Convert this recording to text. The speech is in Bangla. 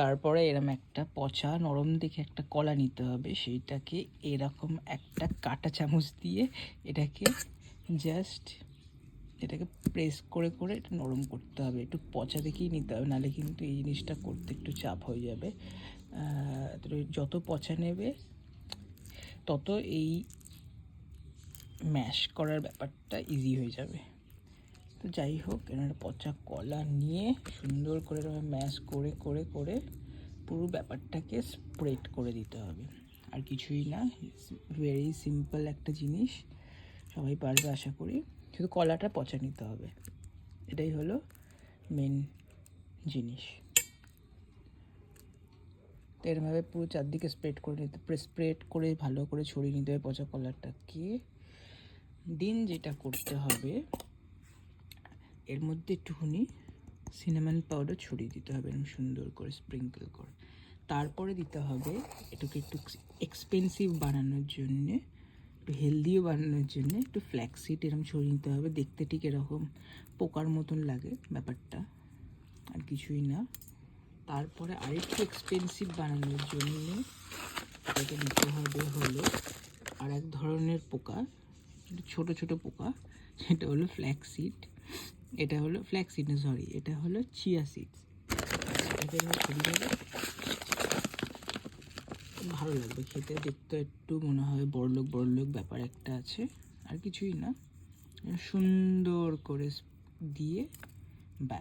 তারপরে এরম একটা পচা নরম দেখে একটা কলা নিতে হবে। সেইটাকে এরকম একটা কাটা চামচ দিয়ে এটাকে জাস্ট এটাকে প্রেস করে করে এটা নরম করতে হবে। একটু পচা দেখেই নিতে হবে, নাহলে কিন্তু এই জিনিসটা করতে একটু চাপ হয়ে যাবে। যত পচা নেবে, তত এই ম্যাশ করার ব্যাপারটা ইজি হয়ে যাবে। তো যাই হোক এনার পচা কলা নিয়ে সুন্দর করে এরকম ম্যাশ করে করে করে পুরো ব্যাপারটাকে স্প্রেড করে দিতে হবে। আর কিছুই না ভেরি সিম্পল একটা জিনিস, সবাই পারবে আশা করি। শুধু কলাটা পচা নিতে হবে, এটাই হলো মেন জিনিস। তো এরমভাবে পুরো চারদিকে স্প্রেড করে নিতে স্প্রেড করে ভালো করে ছড়িয়ে নিতে হবে পচা কলাটাকে। দিন যেটা করতে হবে এর মধ্যে একটুখানি সিনেমান পাউডার ছড়িয়ে দিতে হবে এরকম সুন্দর করে স্প্রিঙ্কল করে। তারপরে দিতে হবে এটাকে একটু এক্সপেন্সিভ বানানোর জন্যে, একটু হেলদিও বানানোর জন্য একটু ফ্ল্যাক্সিড এরকম ছড়িয়ে নিতে হবে। দেখতে ঠিক এরকম পোকার মতন লাগে ব্যাপারটা, আর কিছুই না। তারপরে আরেকটু এক্সপেন্সিভ বানানোর জন্য এটাকে দিতে হবে হলো আর এক ধরনের পোকা ছোট ছোট পোকা, সেটা হলো ফ্ল্যাক্সিড এটা হলো ফ্ল্যাক্সিড না সরি এটা হলো চিয়া সিডস এটা ছড়িয়ে ভালো লাগবে খেতে, দেখতে একটু মনে হয় বড়লোক বড়লোক ব্যাপার একটা আছে, আর কিছুই না। সুন্দর করে দিয়ে ব্যাস।